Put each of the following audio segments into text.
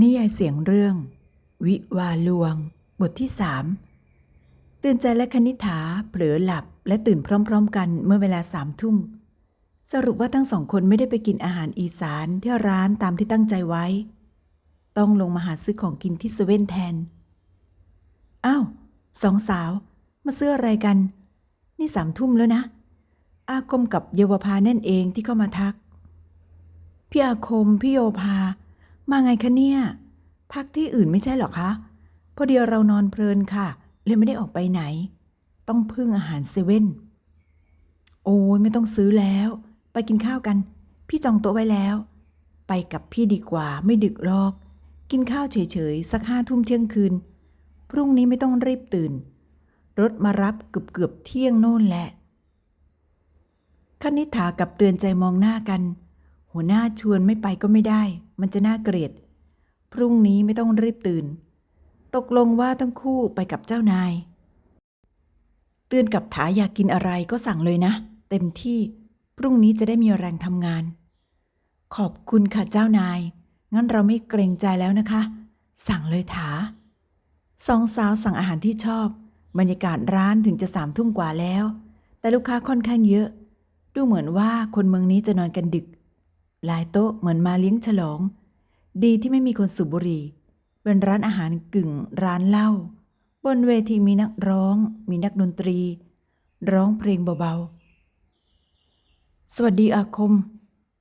นิยายเสียงเรื่อง วิวาลวง บทที่สามตื่นใจและคณิษฐาเผลอหลับและตื่นพร้อม ๆ กันเมื่อเวลาสามทุ่ม สรุปว่าทั้งสองคนไม่ได้ไปกินอาหารอีสานที่ร้านตามที่ตั้งใจไว้ ต้องลงมาหาซื้อของกินที่เซเว่นแทน อ้าวสองสาว มาซื้ออะไรกัน นี่สามทุ่มแล้วนะ อาคมกับเยาวภานั่นเองที่เข้ามาทัก พี่อาคม พี่โยภา มาไงคะเนี่ย พักที่อื่นไม่ใช่หรอคะ พอเดียวเรานอนเพลินค่ะ เลยไม่ได้ออกไปไหน ต้องพึ่งอาหารเซเว่น โอ้ยไม่ต้องซื้อแล้ว ไปกินข้าวกัน พี่จองโต๊ะไว้แล้ว ไปกับพี่ดีกว่าไม่ดึกหรอก กินข้าวเฉยๆ สักห้าทุ่มเที่ยงคืน พรุ่งนี้ไม่ต้องรีบตื่น รถมารับเกือบเกือบๆเที่ยงโน่นแหละคณิษฐากับเตือนใจมองหน้ากัน หัวหน้าชวนไม่ไปก็ไม่ได้ มันจะน่าเกลียด พรุ่งนี้ไม่ต้องรีบตื่น ตกลงว่าทั้งคู่ไปกับเจ้านาย เตือนกับถาอยากกินอะไรก็สั่งเลยนะ เต็มที่พรุ่งนี้จะได้มีแรงทำงาน ขอบคุณค่ะเจ้านาย งั้นเราไม่เกรงใจแล้วนะคะ สั่งเลยถาสองสาวสั่งอาหารที่ชอบ บรรยากาศร้านถึงจะสามทุ่มกว่าแล้ว แต่ลูกค้าค่อนข้างเยอะ ดูเหมือนว่าคนเมืองนี้จะนอนกันดึก หลายโต๊ะเหมือนมาเลี้ยงฉลอง ดีที่ไม่มีคนสูบบุหรี่ เป็นร้านอาหารกึ่งร้านเหล้า บนเวทีมีนักร้อง มีนักดนตรี ร้องเพลงเบาๆ สวัสดีอาคม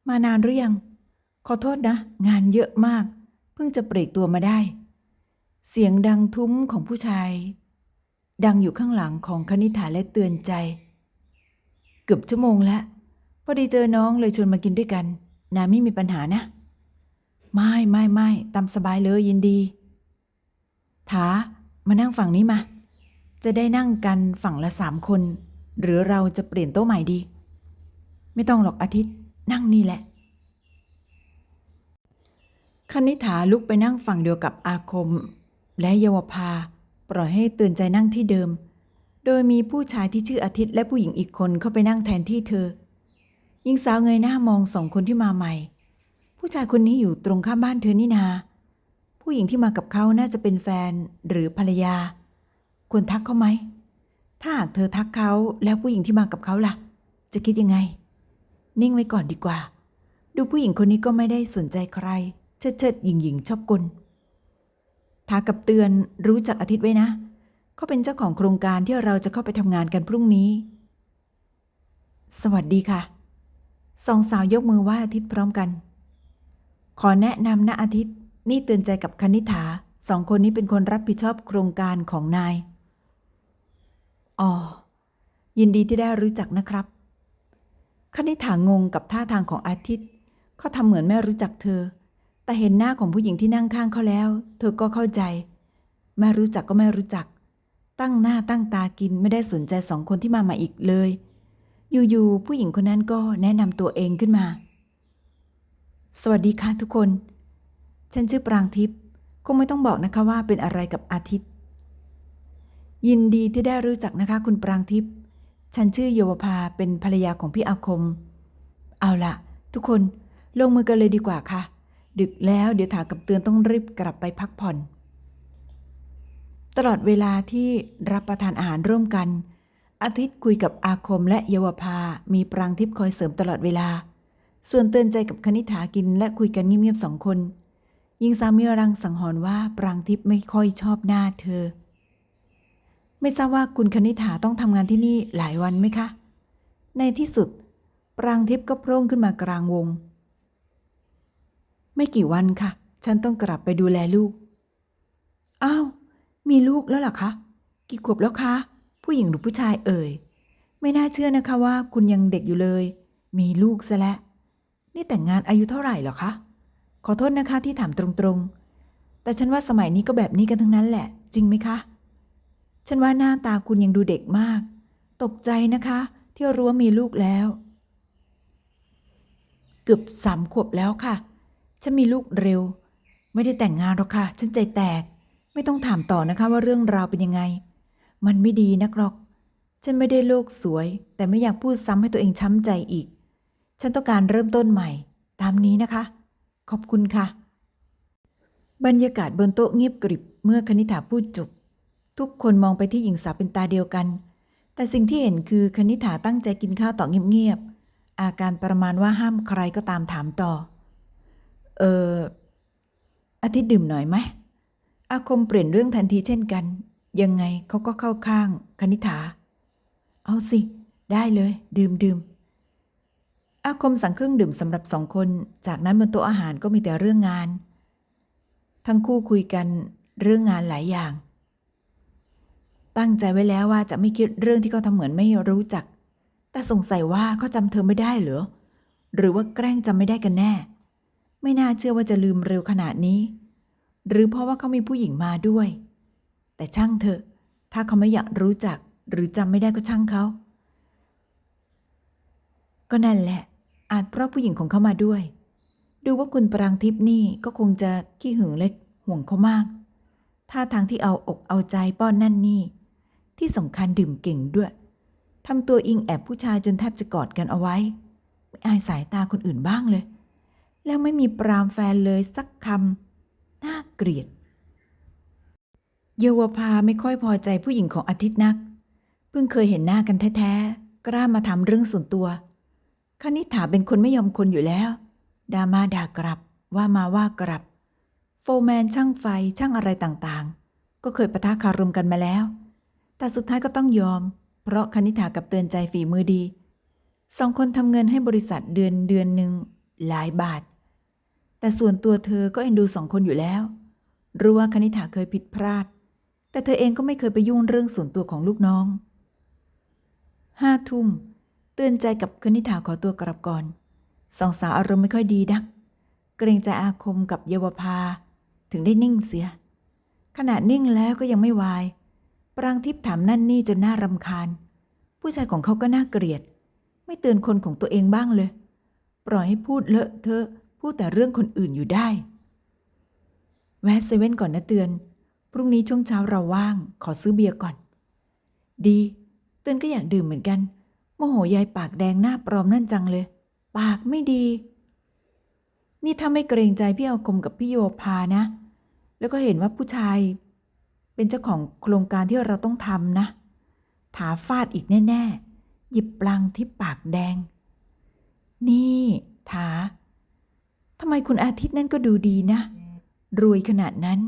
มานานหรือยัง ขอโทษนะ งานเยอะมาก เพิ่งจะเปรกตัวมาได้ เสียงดังทุ้มของผู้ชาย ดังอยู่ข้างหลังของคณิฐาและเตือนใจ เกือบชั่วโมงแล้วพอดีเจอน้องเลยชวนมากินด้วยกัน นายไม่มีปัญหานะ ไม่ไม่ไม่ตามสบายเลยยินดี ถา มานั่งฝั่งนี้มา จะได้นั่งกันฝั่งละสามคน หรือเราจะเปลี่ยนโต๊ะใหม่ดี ไม่ต้องหรอกอาทิตย์ นั่งนี่แหละคณิษฐาลุกไปนั่งฝั่งเดียวกับอาคม และเยาวภา ปล่อยให้เตือนใจนั่งที่เดิม โดยมีผู้ชายที่ชื่ออาทิตย์และผู้หญิงอีกคนเข้าไปนั่งแทนที่เธอ หญิงสาวเงยหน้ามองสองคนที่มาใหม่ ผู้ชายคนนี้อยู่ตรงข้ามบ้านเธอนี่นา ผู้หญิงที่มากับเขาน่าจะเป็นแฟนหรือภรรยา ควรทักเขาไหม ถ้าหากเธอทักเขาแล้วผู้หญิงที่มากับเขาล่ะ จะคิดยังไง นิ่งไว้ก่อนดีกว่า ดูผู้หญิงคนนี้ก็ไม่ได้สนใจใคร เชิดเชิดหยิงหยิงชอบกลทากับเตือนรู้จักอาทิตย์ไว้นะ เขาเป็นเจ้าของโครงการที่เราจะเข้าไปทำงานกันพรุ่งนี้ สวัสดีค่ะ สองสาวยกมือไหว้อาทิตย์พร้อมกัน ขอแนะนำนะอาทิตย์ นี่เตือนใจกับคณิษฐาสองคนนี้เป็นคนรับผิดชอบโครงการของนาย อ๋อ ยินดีที่ได้รู้จักนะครับ คณิษฐางงกับท่าทางของอาทิตย์ เขาทำเหมือนไม่รู้จักเธอ แต่เห็นหน้าของผู้หญิงที่นั่งข้างเขาแล้ว เธอก็เข้าใจ ไม่รู้จักก็ไม่รู้จัก ตั้งหน้าตั้งตากินไม่ได้สนใจสองคนที่มาใหม่อีกเลย อยู่ๆผู้หญิงคนนั้นก็แนะนำตัวเองขึ้นมา สวัสดีค่ะทุกคน ฉันชื่อปรางทิพย์คงไม่ต้องบอกนะคะว่าเป็นอะไรกับอาทิตย์ ยินดีที่ได้รู้จักนะคะ คุณปรางทิพย์ฉันชื่อเยาวภาเป็นภรรยาของพี่อาคม เอาละทุกคนลงมือกันเลยดีกว่าค่ะ ดึกแล้วเดี๋ยวถากับเตือนต้องรีบกลับไปพักผ่อน ตลอดเวลาที่รับประทานอาหารร่วมกัน อาทิตย์คุยกับอาคมและเยาวภา มีปรางทิพย์คอยเสริมตลอดเวลา ส่วนเตือนใจกับคณิษฐากินและคุยกันเงียบๆสองคน ยิงสามีรังสังหรณ์ว่าปรางทิพย์ไม่ค่อยชอบหน้าเธอ ไม่ทราบว่าคุณคณิษฐาต้องทำงานที่นี่หลายวันไหมคะ ในที่สุด ปรางทิพย์ก็โพร่งขึ้นมากลางวง ไม่กี่วันค่ะ ฉันต้องกลับไปดูแลลูก อ้าว มีลูกแล้วเหรอคะ กี่ขวบแล้วคะ ผู้หญิงหรือผู้ชายเอ่ย ไม่น่าเชื่อนะคะว่าคุณยังเด็กอยู่เลย มีลูกซะแล้ว นี่แต่งงานอายุเท่าไหร่หรอคะ ขอโทษนะคะที่ถามตรงๆ แต่ฉันว่าสมัยนี้ก็แบบนี้กันทั้งนั้นแหละ จริงไหมคะ ฉันว่าหน้าตาคุณยังดูเด็กมาก ตกใจนะคะ ที่รู้ว่ามีลูกแล้ว เกือบสามขวบแล้วค่ะ ฉันมีลูกเร็ว ไม่ได้แต่งงานหรอกค่ะ ฉันใจแตก ไม่ต้องถามต่อนะคะว่าเรื่องราวเป็นยังไง มันไม่ดีนักหรอก ฉันไม่ได้โลกสวย แต่ไม่อยากพูดซ้ำให้ตัวเองช้ำใจอีก ฉันต้องการเริ่มต้นใหม่ ตามนี้นะคะ ขอบคุณค่ะ บรรยากาศบนโต๊ะเงียบกริบเมื่อคณิ t h าพูดจบ ทุกคนมองไปที่หญิงสาวเป็นตาเดียวกัน แต่สิ่งที่เห็นคือคณิ t h าตั้งใจกินข้าวต่อเงียบๆอาการประมาณว่าห้ามใครก็ตามถามต่อ เอออาทิตย์ดื่มหน่อยไหมอาคมเปลี่ยนเรื่องทันทีเช่นกัน ยังไงเขาก็เข้าข้างคณิ t าเอาสิ ได้เลย ดื่มดื่มอาคมสั่งเครื่องดื่มสำหรับสองคน จากนั้นบนโต๊ะอาหารก็มีแต่เรื่องงาน ทั้งคู่คุยกันเรื่องงานหลายอย่าง ตั้งใจไว้แล้วว่าจะไม่คิดเรื่องที่เขาทำเหมือนไม่รู้จัก แต่สงสัยว่าเขาจำเธอไม่ได้เหรอ หรือว่าแกล้งจำไม่ได้กันแน่ ไม่น่าเชื่อว่าจะลืมเร็วขนาดนี้ หรือเพราะว่าเขามีผู้หญิงมาด้วย แต่ช่างเถอะ ถ้าเขาไม่อยากรู้จักหรือจำไม่ได้ก็ช่างเขา ก็นั่นแหละ อาจเพราะผู้หญิงของเขามาด้วย ดูว่าคุณปรางทิพย์นี่ก็คงจะขี้หึงเล็กห่วงเขามาก ท่าทางที่เอาอกเอาใจป้อนนั่นนี่ ที่สำคัญดื่มเก่งด้วยทำตัวอิงแอบผู้ชายจนแทบจะกอดกันเอาไว้ ไม่อายสายตาคนอื่นบ้างเลย แล้วไม่มีปรามแฟนเลยสักคำน่าเกลียด เยาวภาไม่ค่อยพอใจผู้หญิงของอาทิตย์นัก เพิ่งเคยเห็นหน้ากันแท้ๆ กล้ามาทำเรื่องส่วนตัวคณิษฐาเป็นคนไม่ยอมคนอยู่แล้วดามาด่ากลับว่ามาว่ากลับ โฟร์แมนช่างไฟช่างอะไรต่างๆ ก็เคยประทะคารมกันมาแล้ว แต่สุดท้ายก็ต้องยอม เพราะคณิษฐากับเตือนใจฝีมือดีสองคนทำเงินให้บริษัทเดือนเดือนหนึ่งหลายบาท แต่ส่วนตัวเธอก็เอ็นดูสองคนอยู่แล้ว รู้ว่าคณิษฐาเคยผิดพลาด แต่เธอเองก็ไม่เคยไปยุ่งเรื่องส่วนตัวของลูกน้อง ห้าทุ่ม เตือนใจกับคณิษฐาขอตัวกลับก่อน สองสาวอารมณ์ไม่ค่อยดีนัก เกรงใจอาคมกับเยาวภา ถึงได้นิ่งเสีย ขณะนิ่งแล้วก็ยังไม่วาย ปรางทิพย์ถามนั่นนี่จนน่ารำคาญ ผู้ชายของเขาก็น่าเกลียด ไม่เตือนคนของตัวเองบ้างเลย ปล่อยให้พูดเลอะเทอะพูดแต่เรื่องคนอื่นอยู่ได้ แวะเซเว่นก่อนนะเตือน พรุ่งนี้ช่วงเช้าเราว่าง ขอซื้อเบียร์ก่อน ดี เตือนก็อยากดื่มเหมือนกัน โมโหยายปากแดงหน้าปลอมนั่นจังเลย ปากไม่ดี นี่ถ้าไม่เกรงใจพี่อาคมกับพี่โยพานะ แล้วก็เห็นว่าผู้ชาย เป็นเจ้าของโครงการที่เราต้องทำนะ ถาฟาดอีกแน่ ๆ หยิบปลังที่ปากแดง นี่ถาทำไมคุณอาทิตย์นั่นก็ดูดีนะ รวยขนาดนั้น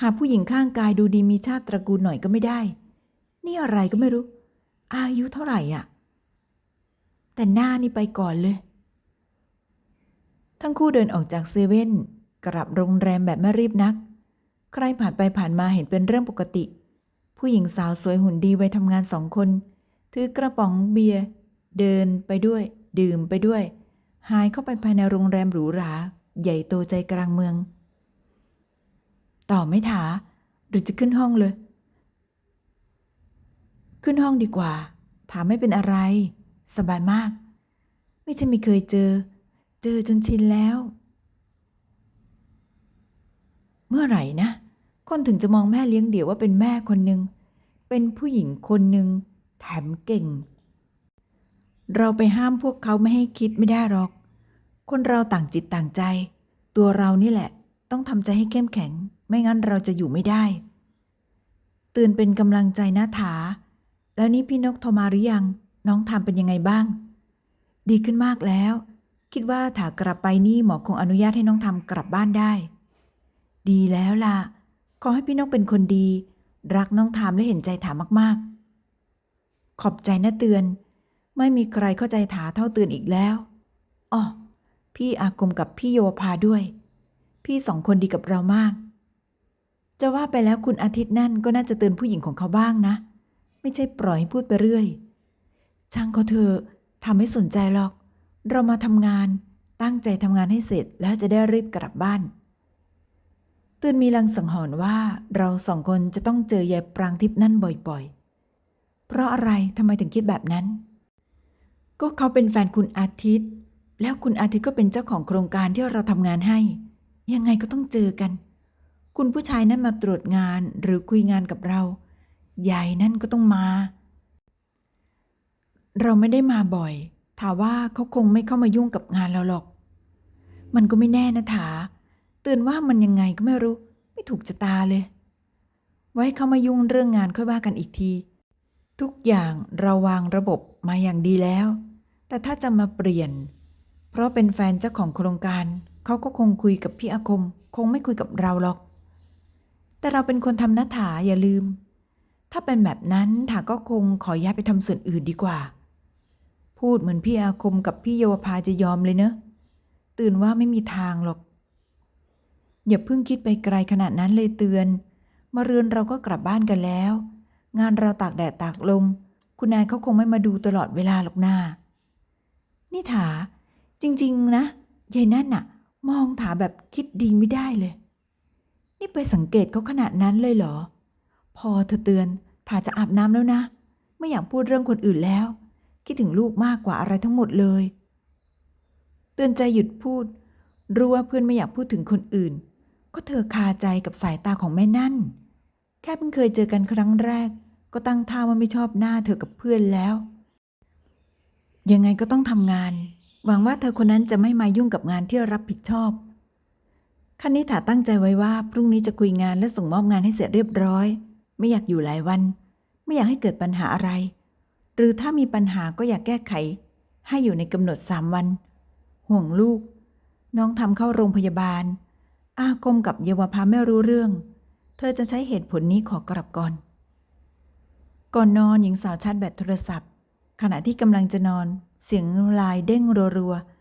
หาผู้หญิงข้างกายดูดีมีชาติตระกูลหน่อยก็ไม่ได้ นี่อะไรก็ไม่รู้ อายุเท่าไหร่อะ แต่หน้านี่ไปก่อนเลย ทั้งคู่เดินออกจากเซเว่นกลับโรงแรมแบบไม่รีบนัก ใครผ่านไปผ่านมาเห็นเป็นเรื่องปกติ ผู้หญิงสาวสวยหุ่นดีวัยทำงานสองคน ถือกระป๋องเบียร์เดินไปด้วย ดื่มไปด้วย หายเข้าไปภายในโรงแรมหรูหรา ใหญ่โตใจกลางเมือง ต่อไม่ถาหรือจะขึ้นห้องเลย ขึ้นห้องดีกว่า ถามไม่เป็นอะไร สบายมาก ไม่ใช่ไม่เคยเจอ เจอจนชินแล้ว เมื่อไหร่นะ คนถึงจะมองแม่เลี้ยงเดี่ยวว่าเป็นแม่คนหนึ่ง เป็นผู้หญิงคนหนึ่ง แถมเก่ง เราไปห้ามพวกเขาไม่ให้คิดไม่ได้หรอก คนเราต่างจิตต่างใจ ตัวเรานี่แหละ ต้องทำใจให้เข้มแข็ง ไม่งั้นเราจะอยู่ไม่ได้เตือนเป็นกำลังใจนะถา แล้วนี่พี่นกโทรมาหรือยัง น้องทำเป็นยังไงบ้าง ดีขึ้นมากแล้ว คิดว่าถากลับไปนี่หมอคงอนุญาตให้น้องทำกลับบ้านได้ ดีแล้วล่ะ ขอให้พี่นกเป็นคนดี รักน้องทามและเห็นใจถามมากๆ ขอบใจนะเตือน ไม่มีใครเข้าใจถาเท่าเตือนอีกแล้วอ๋อพี่อาคมกับพี่โยพาด้วย พี่สองคนดีกับเรามาก จะว่าไปแล้วคุณอาทิตย์นั่นก็น่าจะเตือนผู้หญิงของเขาบ้างนะ ไม่ใช่ปล่อยให้พูดไปเรื่อย ช่างเขาเถอะทำไม่สนใจหรอก เรามาทำงานตั้งใจทำงานให้เสร็จแล้วจะได้รีบกลับบ้าน เตือนมีลังสังหรณ์ว่าเราสองคนจะต้องเจอยายปรางทิพย์นั่นบ่อยๆ เพราะอะไรทำไมถึงคิดแบบนั้น ก็เขาเป็นแฟนคุณอาทิตย์ แล้วคุณอาทิตย์ก็เป็นเจ้าของโครงการที่เราทำงานให้ ยังไงก็ต้องเจอกัน คุณผู้ชายนั้นมาตรวจงานหรือคุยงานกับเรา ยายนั่นก็ต้องมา เราไม่ได้มาบ่อยถาว่าเขาคงไม่เข้ามายุ่งกับงานเราหรอก มันก็ไม่แน่นะถาเตือนว่ามันยังไงก็ไม่รู้ ไม่ถูกชะตาเลย ไว้เขามายุ่งเรื่องงานค่อยว่ากันอีกที ทุกอย่างเราวางระบบมาอย่างดีแล้ว แต่ถ้าจะมาเปลี่ยน เพราะเป็นแฟนเจ้าของโครงการ เขาก็คงคุยกับพี่อาคม คงไม่คุยกับเราหรอก แต่เราเป็นคนทำหน้าถาอย่าลืม ถ้าเป็นแบบนั้นถาก็คงขอย้ายไปทำส่วนอื่นดีกว่า พูดเหมือนพี่อาคมกับพี่เยาวภาจะยอมเลยเนอะ ตื่นว่าไม่มีทางหรอก อย่าเพิ่งคิดไปไกลขนาดนั้นเลยเตือน มาเรือนเราก็กลับบ้านกันแล้ว งานเราตากแดดตากลม คุณนายเขาคงไม่มาดูตลอดเวลาหรอกนานี่ถาจริง ๆ นะยายนั่นน่ะ มองถาแบบคิดดีไม่ได้เลย นี่ไปสังเกตเขาขนาดนั้นเลยเหรอ พอเธอเตือนถาจะอาบน้ำแล้วนะ ไม่อยากพูดเรื่องคนอื่นแล้ว คิดถึงลูกมากกว่าอะไรทั้งหมดเลย เตือนใจหยุดพูด รู้ว่าเพื่อนไม่อยากพูดถึงคนอื่น ก็เธอคาใจกับสายตาของแม่นั่น แค่เพิ่งเคยเจอกันครั้งแรก ก็ตั้งท่าว่าไม่ชอบหน้าเธอกับเพื่อนแล้ว ยังไงก็ต้องทำงาน หวังว่าเธอคนนั้นจะไม่มายุ่งกับงานที่รับผิดชอบ คณิ t าตั้งใจไว้ว่าพรุ่งนี้จะคุยงานและส่งมอบงานให้เสร็จเรียบร้อย ไม่อยากอยู่หลายวัน ไม่อยากให้เกิดปัญหาอะไร หรือถ้ามีปัญหาก็อยากแก้ไข ให้อยู่ในกำหนดสามวัน ห่วงลูก น้องทำเข้าโรงพยาบาล อาคมกับเยาวภาไม่รู้เรื่อง เธอจะใช้เหตุผลนี้ขอกลับก่อน ก่อนนอนหญิงสาวชาร์จแบตโทรศัพท์ ขณะที่กำลังจะนอน เสียงลายเด้งรัวๆ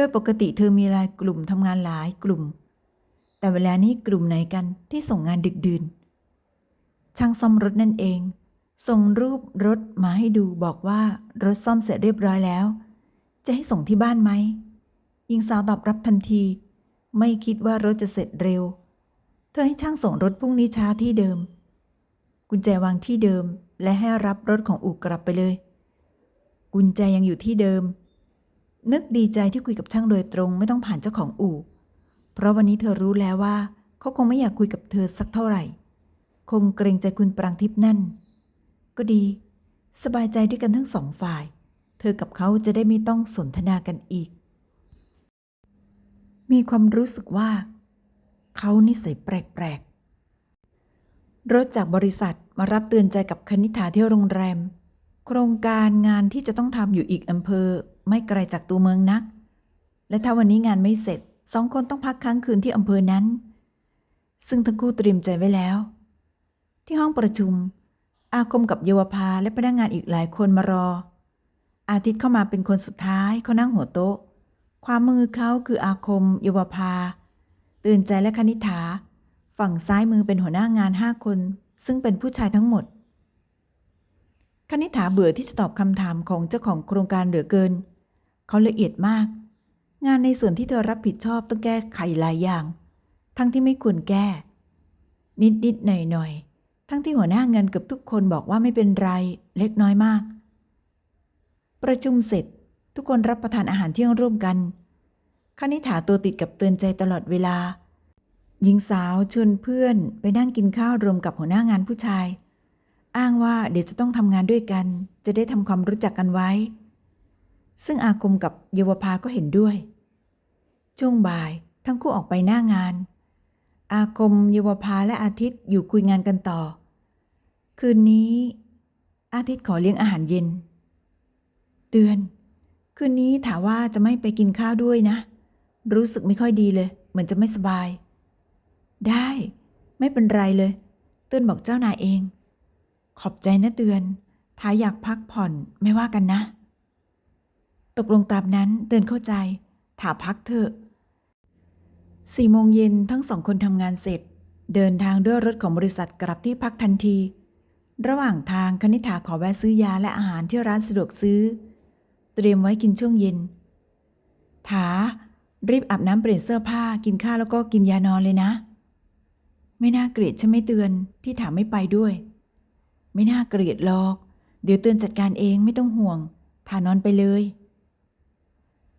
ดยปกติเธอมีไลายกลุ่มทำงานหลายกลุ่ม แต่เวลานี้กลุ่มไหนกันที่ส่งงานดึกดื่น ช่างซ่อมรถนั่นเอง ส่งรูปรถมาให้ดูบอกว่ารถซ่อมเสร็จเรียบร้อยแล้ว จะให้ส่งที่บ้านไหมหญิงสาวตอบรับทันที ไม่คิดว่ารถจะเสร็จเร็ว เธอให้ช่างส่งรถพรุ่งนี้เช้าที่เดิม กุญแจวางที่เดิมและให้รับรถของอู่กลับไปเลย กุญแจยังอยู่ที่เดิม นึกดีใจที่คุยกับช่างโดยตรงไม่ต้องผ่านเจ้าของอู่ เพราะวันนี้เธอรู้แล้วว่า เขาคงไม่อยากคุยกับเธอสักเท่าไหร่ คงเกรงใจคุณปรางทิพย์นั่น ก็ดี สบายใจด้วยกันทั้งสองฝ่าย เธอกับเขาจะได้ไม่ต้องสนทนากันอีก มีความรู้สึกว่า เขานิสัยแปลกๆรถจากบริษัทมารับเตือนใจกับคณิษฐาที่โรงแรม โครงการงานที่จะต้องทำอยู่อีกอำเภอ ไม่ไกลจากตัวเมืองนัก และถ้าวันนี้งานไม่เสร็จสองคนต้องพักค้างคืนที่อำเภอนั้น ซึ่งทั้งคู่เตรียมใจไว้แล้ว ที่ห้องประชุม อาคมกับเยาวภาและพนักงงานอีกหลายคนมารอ อาทิตย์เข้ามาเป็นคนสุดท้ายเขานั่งหัวโต๊ะ ความมือเขาคืออาคม เยาวภา ตื่นใจและคณิษฐาฝั่งซ้ายมือเป็นหัวหน้างานห้าคน ซึ่งเป็นผู้ชายทั้งหมด คณิษฐาเบื่อที่จะตอบคำถามของเจ้าของโครงการเหลือเกิน เขาละเอียดมาก งานในส่วนที่เธอรับผิดชอบต้องแก้ไขหลายอย่าง ทั้งที่ไม่ควรแก้ นิดๆหน่อยๆทั้งที่หัวหน้าเงินเกือบทุกคนบอกว่าไม่เป็นไรเล็กน้อยมาก ประชุมเสร็จทุกคนรับประทานอาหารเที่ยงร่วมกันคณิษฐาตัวติดกับเตือนใจตลอดเวลาหญิงสาวชวนเพื่อนไปนั่งกินข้าวรวมกับหัวหน้างานผู้ชาย อ้างว่าเดี๋ยวจะต้องทำงานด้วยกัน จะได้ทำความรู้จักกันไว้ ซึ่งอาคมกับเยาวภาก็เห็นด้วย ช่วงบ่ายทั้งคู่ออกไปหน้างาน อาคมเยาวภาและอาทิตย์อยู่คุยงานกันต่อ คืนนี้ อาทิตย์ขอเลี้ยงอาหารเย็นเดือน คืนนี้ถามว่าจะไม่ไปกินข้าวด้วยนะ รู้สึกไม่ค่อยดีเลย เหมือนจะไม่สบาย ได้ ไม่เป็นไรเลย เตือนบอกเจ้านายเอง ขอบใจนะเตือน ถ้าอยากพักผ่อนไม่ว่ากันนะ ตกลงตามนั้นเตือนเข้าใจถาพักเถอะสี่โมงเย็นทั้งสองคนทำงานเสร็จ เดินทางด้วยรถของบริษัทกลับที่พักทันที ระหว่างทางคณิษฐาขอแวะซื้อยาและอาหารที่ร้านสะดวกซื้อ เตรียมไว้กินช่วงเย็น ถา รีบอาบน้ำเปลี่ยนเสื้อผ้ากินข้าวแล้วก็กินยานอนเลยนะ ไม่น่าเกลียดใช่ไหมเตือนที่ถามไม่ไปด้วย ไม่น่าเกลียดหรอก เดี๋ยวเตือนจัดการเองไม่ต้องห่วง ทานอนไปเลย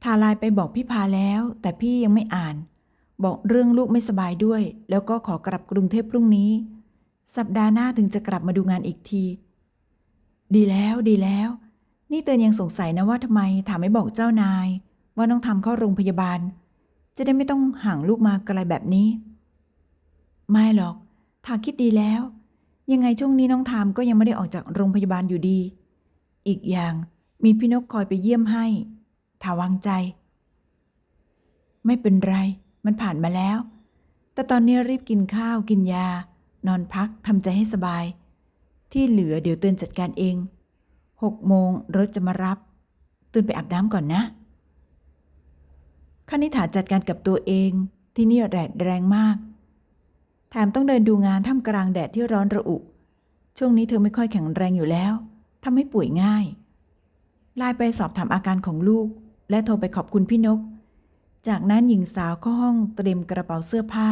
ทาลน์ไปบอกพี่พาแล้ว แต่พี่ยังไม่อ่าน บอกเรื่องลูกไม่สบายด้วย แล้วก็ขอกลับกรุงเทพพรุ่งนี้ สัปดาห์หน้าถึงจะกลับมาดูงานอีกที ดีแล้วดีแล้ว นี่เตือนยังสงสัยนะว่าทำไมถามไม่บอกเจ้านาย ว่าน้องทำเข้าโรงพยาบาล จะได้ไม่ต้องห่างลูกมาไกลแบบนี้ ไม่หรอกทาคิดดีแล้ว ยังไงช่วงนี้น้องทามก็ยังไม่ได้ออกจากโรงพยาบาลอยู่ดี อีกอย่างมีพี่นกคอยไปเยี่ยมให้ทาวางใจ ไม่เป็นไร มันผ่านมาแล้ว แต่ตอนนี้รีบกินข้าวกินยา นอนพักทำใจให้สบาย ที่เหลือเดี๋ยวเตือนจัดการเองหกโมงรถจะมารับ ตื่นไปอาบน้ำก่อนนะคณิษฐาจัดการกับตัวเองที่นี่แดดแรงมาก แถมต้องเดินดูงานท่ามกลางแดดที่ร้อนระอุ ช่วงนี้เธอไม่ค่อยแข็งแรงอยู่แล้วทำให้ป่วยง่ายไลน์ไปสอบถามอาการของลูก และโทรไปขอบคุณพี่นก จากนั้นหญิงสาวเข้าห้องเตรียมกระเป๋าเสื้อผ้า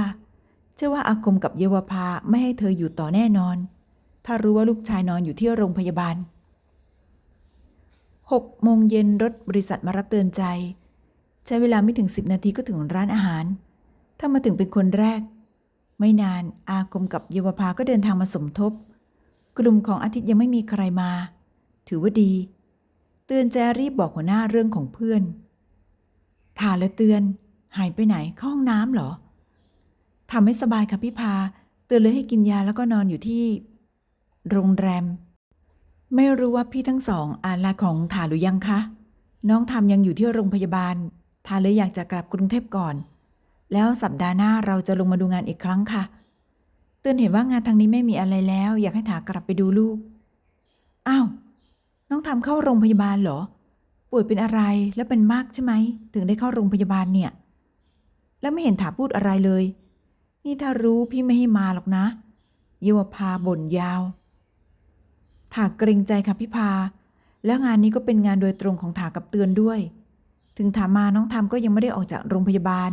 เชื่อว่าอาคมกับเยาวภาไม่ให้เธออยู่ต่อแน่นอน ถ้ารู้ว่าลูกชายนอนอยู่ที่โรงพยาบาลหกโมงเย็นรถบริษัทมารับเตือนใจ ใช้เวลาไม่ถึงสิบนาทีก็ถึงร้านอาหาร ถ้ามาถึงเป็นคนแรก ไม่นานอาคมกับเยาวภาก็เดินทางมาสมทบ กลุ่มของอาทิตย์ยังไม่มีใครมา ถือว่าดี เตือนใจรีบบอกหัวหน้าเรื่องของเพื่อนถาและเตือน หายไปไหนเข้าห้องน้ำเหรอทำไม่สบายค่ะพี่พา เตือนเลยให้กินยาแล้วก็นอนอยู่ที่ โรงแรม ไม่รู้ว่าพี่ทั้งสองอ่านลาของถาหรือยังคะ น้องทำยังอยู่ที่โรงพยาบาลทาเลยอยากจะกลับกรุงเทพก่อน แล้วสัปดาห์หน้าเราจะลงมาดูงานอีกครั้งค่ะ เตือนเห็นว่างานทางนี้ไม่มีอะไรแล้ว อยากให้ถากลับไปดูลูก อ้าว น้องทำเข้าโรงพยาบาลเหรอ ป่วยเป็นอะไรแล้วเป็นมากใช่ไหม ถึงได้เข้าโรงพยาบาลเนี่ย แล้วไม่เห็นถาพูดอะไรเลย นี่ถ้ารู้พี่ไม่ให้มาหรอกนะ เยวพาบ่นยาว ถาเกรงใจค่ะพี่พา แล้วงานนี้ก็เป็นงานโดยตรงของถากับเตือนด้วย ถึงถามาน้องทำก็ยังไม่ได้ออกจากโรงพยาบาล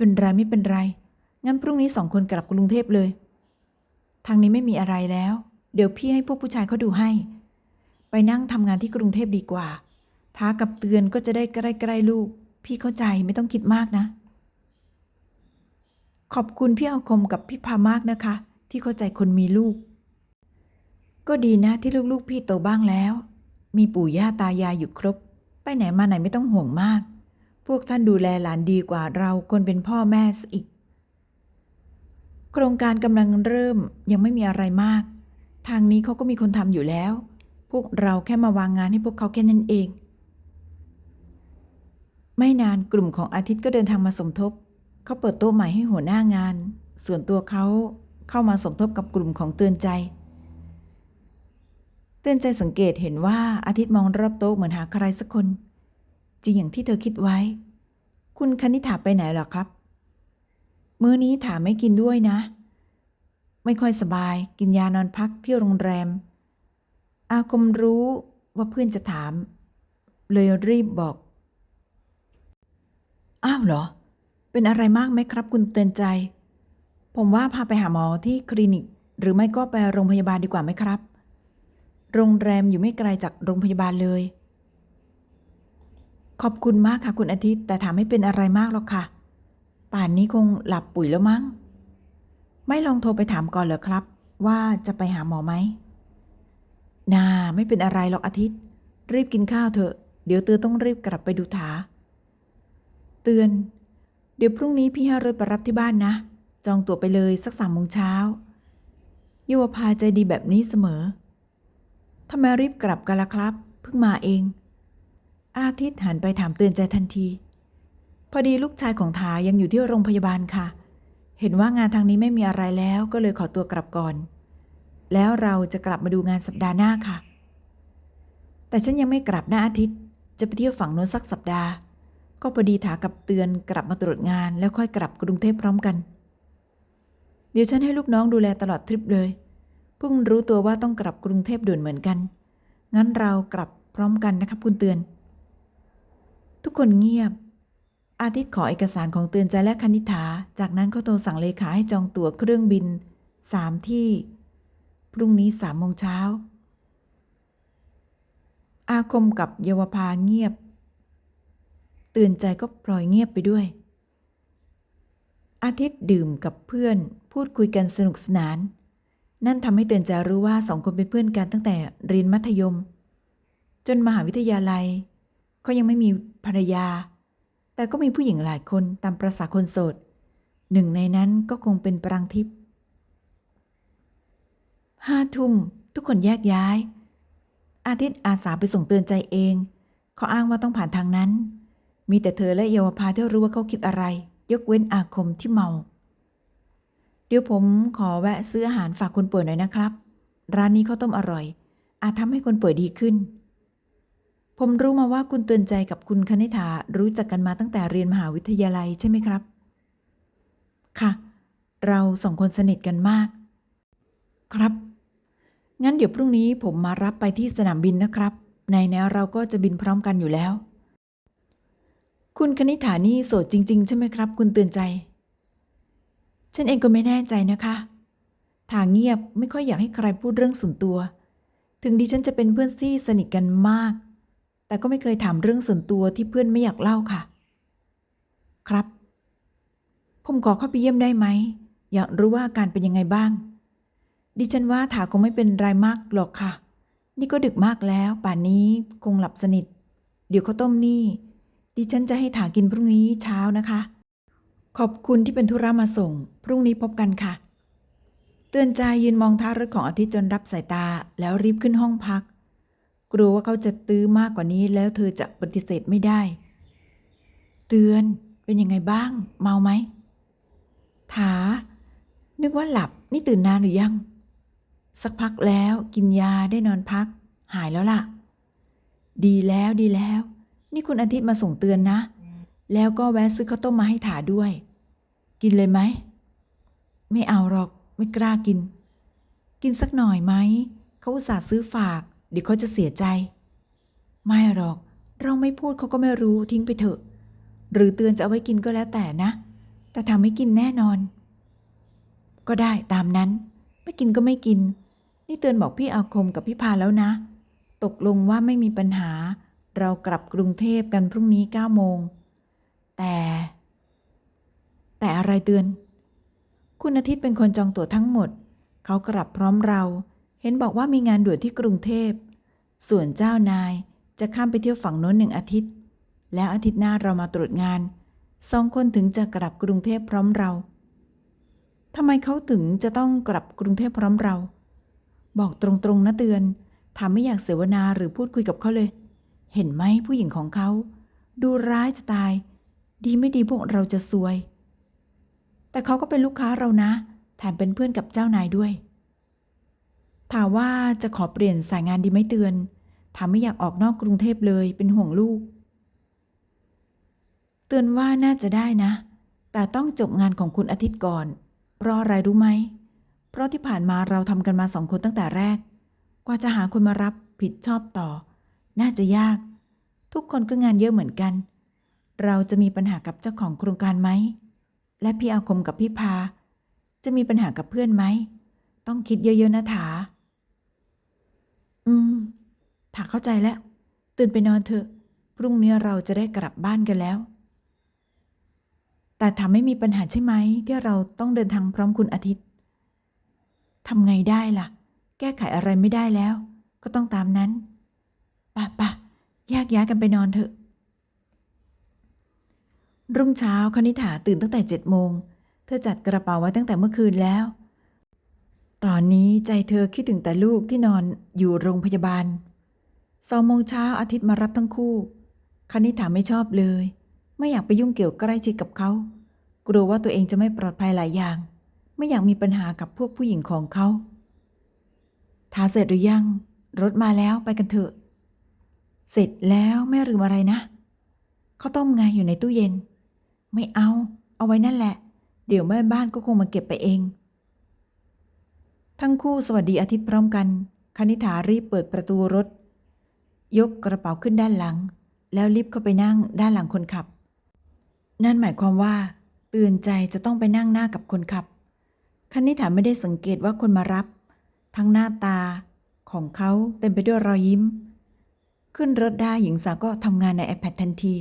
เป็นไรไม่เป็นไร งั้นพรุ่งนี้สองคนกลับกรุงเทพเลย ทางนี้ไม่มีอะไรแล้ว เดี๋ยวพี่ให้พวกผู้ชายเขาดูให้ ไปนั่งทำงานที่กรุงเทพดีกว่า ท้ากับเตือนก็จะได้ใกล้ๆลูก พี่เข้าใจไม่ต้องคิดมากนะ ขอบคุณพี่อาคมกับพี่พามากนะคะ ที่เข้าใจคนมีลูก ก็ดีนะที่ลูกๆพี่โตบ้างแล้ว มีปู่ย่าตายายอยู่ครบ ไปไหนมาไหนไม่ต้องห่วงมาก วกท่านดูแลหลานดีกว่าเราคนเป็นพ่อแม่ซะอีก โครงการกำลังเริ่มยังไม่มีอะไรมาก ทางนี้เขาก็มีคนทำอยู่แล้ว พวกเราแค่มาวางงานให้พวกเขาแค่นั้นเอง ไม่นานกลุ่มของอาทิตย์ก็เดินทางมาสมทบ เขาเปิดโต๊ะใหม่ให้หัวหน้างาน ส่วนตัวเขาเข้ามาสมทบกับกลุ่มของเตือนใจ เตือนใจสังเกตเห็นว่าอาทิตย์มองรอบโต๊ะเหมือนหาใครสักคน จริงอย่างที่เธอคิดไว้ คุณคณิษฐาไปไหนหรอครับ มื้อนี้ถามไม่กินด้วยนะ ไม่ค่อยสบาย กินยานอนพักที่โรงแรม อาคมรู้ว่าเพื่อนจะถาม เลยรีบบอก อ้าวเหรอ เป็นอะไรมากไหมครับคุณเตือนใจ ผมว่าพาไปหาหมอที่คลินิก หรือไม่ก็ไปโรงพยาบาลดีกว่าไหมครับ โรงแรมอยู่ไม่ไกลจากโรงพยาบาลเลย ขอบคุณมากค่ะคุณอาทิตย์ แต่ถามไม่เป็นอะไรมากหรอกค่ะ ป่านนี้คงหลับปุ๋ยแล้วมั้ง ไม่ลองโทรไปถามก่อนเหรอครับ ว่าจะไปหาหมอไหมนาไม่เป็นอะไรหรอกอาทิตย์ รีบกินข้าวเถอะ เดี๋ยวเตือต้องรีบกลับไปดูถา เตือน เดี๋ยวพรุ่งนี้พี่ให้รถไปรับที่บ้านนะ จองตั๋วไปเลยสักสามโมงเช้าเยาวภาใจดีแบบนี้เสมอทำไมรีบกลับกันล่ะครับ เพิ่งมาเอง อาทิตย์หันไปถามเตือนใจทันที พอดีลูกชายของทายังอยู่ที่โรงพยาบาลค่ะ เห็นว่างานทางนี้ไม่มีอะไรแล้วก็เลยขอตัวกลับก่อน แล้วเราจะกลับมาดูงานสัปดาห์หน้าค่ะ แต่ฉันยังไม่กลับหน้าอาทิตย์ จะไปเที่ยวฝั่งโน้นสักสัปดาห์ ก็พอดีถากับเตือนกลับมาตรวจงาน แล้วค่อยกลับกรุงเทพพร้อมกัน เดี๋ยวฉันให้ลูกน้องดูแลตลอดทริปเลยเพิ่งรู้ตัวว่าต้องกลับกรุงเทพด่วนเหมือนกัน งั้นเรากลับพร้อมกันนะครับคุณเตือน ทุกคนเงียบ อาทิตย์ขอเอกสารของเตือนใจและคณิ t าจากนั้นเขาโทรสั่งเลขาให้จองตั๋วเครื่องบินสามที่ พรุ่งนี้สามโมงเช้า อาคมกับเยาวภาเงียบ เตือนใจก็พลอยเงียบไปด้วย อาทิตย์ดื่มกับเพื่อนพูดคุยกันสนุกสนาน นั่นทำให้เตือนใจรู้ว่าสองคนเป็นเพื่อนกันตั้งแต่เรียนมัธยม จนมหาวิทยาลัย เขายังไม่มีภรรยา แต่ก็มีผู้หญิงหลายคนตามประษาคนโสด หนึ่งในนั้นก็คงเป็นปรางทิพย์ห้าทุ่มทุกคนแยกย้าย อาทิตย์อาสาไปส่งเตือนใจเอง เขาอ้างว่าต้องผ่านทางนั้น มีแต่เธอและเยาวภาที่รู้ว่าเขาคิดอะไร ยกเว้นอาคมที่เมา เดี๋ยวผมขอแวะซื้ออาหารฝากคนป่วยหน่อยนะครับ ร้านนี้ข้าวต้มอร่อย อาจทำให้คนป่วยดีขึ้น ผมรู้มาว่าคุณเตือนใจกับคุณคณิ t ารู้จักกันมาตั้งแต่เรียนมหาวิทยาลัยใช่ไหมครับ ค่ะ เราสองคนสนิทกันมาก ครับ งั้นเดี๋ยวพรุ่งนี้ผมมารับไปที่สนามบินนะครับ ในแนวเราก็จะบินพร้อมกันอยู่แล้ว คุณคณิ t านี่โสดจริง ๆ ใช่ไหมครับ คุณเตือนใจ ฉันเองก็ไม่แน่ใจนะคะทางเงียบไม่ค่อยอยากให้ใครพูดเรื่องส่วนตัว ถึงดิฉันจะเป็นเพื่อนที่สนิทกันมาก แต่ก็ไม่เคยถามเรื่องส่วนตัวที่เพื่อนไม่อยากเล่าค่ะ ครับ ผมขอเข้าไปเยี่ยมได้ไหม อยากรู้ว่าอาการเป็นยังไงบ้าง ดิฉันว่าถาคงไม่เป็นไรมากหรอกค่ะ นี่ก็ดึกมากแล้ว ป่านนี้คงหลับสนิท เดี๋ยวข้าวต้มนี่ ดิฉันจะให้ถากินพรุ่งนี้เช้านะคะ ขอบคุณที่เป็นธุระมาส่ง พรุ่งนี้พบกันค่ะ เตือนใจยืนมองท่ารถของอาทิตย์จนรับสายตาแล้วรีบขึ้นห้องพัก กลัวว่าเขาจะตื้อมากกว่านี้แล้วเธอจะปฏิเสธไม่ได้ เตือนเป็นยังไงบ้าง เมาไหม ถา นึกว่าหลับนี่ตื่นนานหรือยัง สักพักแล้วกินยาได้นอนพัก หายแล้วล่ะ ดีแล้วดีแล้ว นี่คุณอาทิตย์มาส่งเตือนนะ แล้วก็แวะซื้อข้าวต้มมาให้ถาด้วย กินเลยไหม ไม่เอาหรอกไม่กล้ากิน กินสักหน่อยไหมเขาอุตส่าห์ซื้อฝาก เดี๋ยวเขาจะเสียใจ ไม่หรอก เราไม่พูดเขาก็ไม่รู้ทิ้งไปเถอะ หรือเตือนจะเอาไว้กินก็แล้วแต่นะ แต่ทำไม่กินแน่นอน ก็ได้ตามนั้น ไม่กินก็ไม่กิน นี่เตือนบอกพี่อาคมกับพี่พาแล้วนะ ตกลงว่าไม่มีปัญหา เรากลับกรุงเทพกันพรุ่งนี้เก้าโมง แต่ แต่อะไรเตือน คุณอาทิตย์เป็นคนจองตั๋วทั้งหมด เขากลับพร้อมเรา เห็นบอกว่ามีงานด่วนที่กรุงเทพ ส่วนเจ้านายจะข้ามไปเที่ยวฝั่งโน้นหนึ่งอาทิตย์ แล้วอาทิตย์หน้าเรามาตรวจงาน สองคนถึงจะกลับกรุงเทพพร้อมเราทำไมเขาถึงจะต้องกลับกรุงเทพพร้อมเรา บอกตรงๆนะเตือนถามไม่อยากเสวนาหรือพูดคุยกับเขาเลย เห็นไหมผู้หญิงของเขา ดูร้ายจะตาย ดีไม่ดีพวกเราจะซวย แต่เขาก็เป็นลูกค้าเรานะ แถมเป็นเพื่อนกับเจ้านายด้วย ถามว่าจะขอเปลี่ยนสายงานดีไหมเตือนถามไม่อยากออกนอกกรุงเทพเลยเป็นห่วงลูก เตือนว่าน่าจะได้นะ แต่ต้องจบงานของคุณอาทิตย์ก่อน เพราะอะไรรู้ไหม เพราะที่ผ่านมาเราทำกันมาสองคนตั้งแต่แรก กว่าจะหาคนมารับผิดชอบต่อ น่าจะยาก ทุกคนก็งานเยอะเหมือนกัน เราจะมีปัญหากับเจ้าของโครงการไหม และพี่อาคมกับพี่พา จะมีปัญหากับเพื่อนไหม ต้องคิดเยอะๆนะถา อืมถาเข้าใจแล้ว ตื่นไปนอนเถอะ พรุ่งนี้เราจะได้กลับบ้านกันแล้ว แต่ถามไม่มีปัญหาใช่ไหม ที่เราต้องเดินทางพร้อมคุณอาทิตย์ทำไงได้ล่ะ แก้ไขอะไรไม่ได้แล้ว ก็ต้องตามนั้นป่ะป่ะแยกย้ายกันไปนอนเถอะ รุ่งเช้าคณิ t าตื่นตั้งแต่เจ็ดโมง เธอจัดกระเป๋าไว้ตั้งแต่เมื่อคืนแล้ว ตอนนี้ใจเธอคิดถึงแต่ลูกที่นอนอยู่โรงพยาบาลสองโมงเช้าอาทิตย์มารับทั้งคู่ คณิ t าไม่ชอบเลย ไม่อยากไปยุ่งเกี่ยวใกล้ชิดกับเขา กลัวว่าตัวเองจะไม่ปลอดภัยหลายอย่าง ไม่อยากมีปัญหากับพวกผู้หญิงของเขา ทาเสร็จหรือยัง รถมาแล้วไปกันเถอะ เสร็จแล้วไม่ลืมอะไรนะ ข้าวต้มไงอยู่ในตู้เย็น ไม่เอา เอาไว้นั่นแหละ เดี๋ยวแม่บ้านก็คงมาเก็บไปเอง ทั้งคู่สวัสดีอาทิตย์พร้อมกัน คณิ t ารีบเปิดประตูรถ ยกกระเป๋าขึ้นด้านหลัง แล้วรีบเข้าไปนั่งด้านหลังคนขับ นั่นหมายความว่า เตือนใจจะต้องไปนั่งหน้ากับคนขับ คณิ t าไม่ได้สังเกตว่าคนมารับ ทั้งหน้าตาของเขาเต็มไปด้วยรอยยิ้ม ขึ้นรถได้หญิงสาวก็ทำงานใน iPad ทันที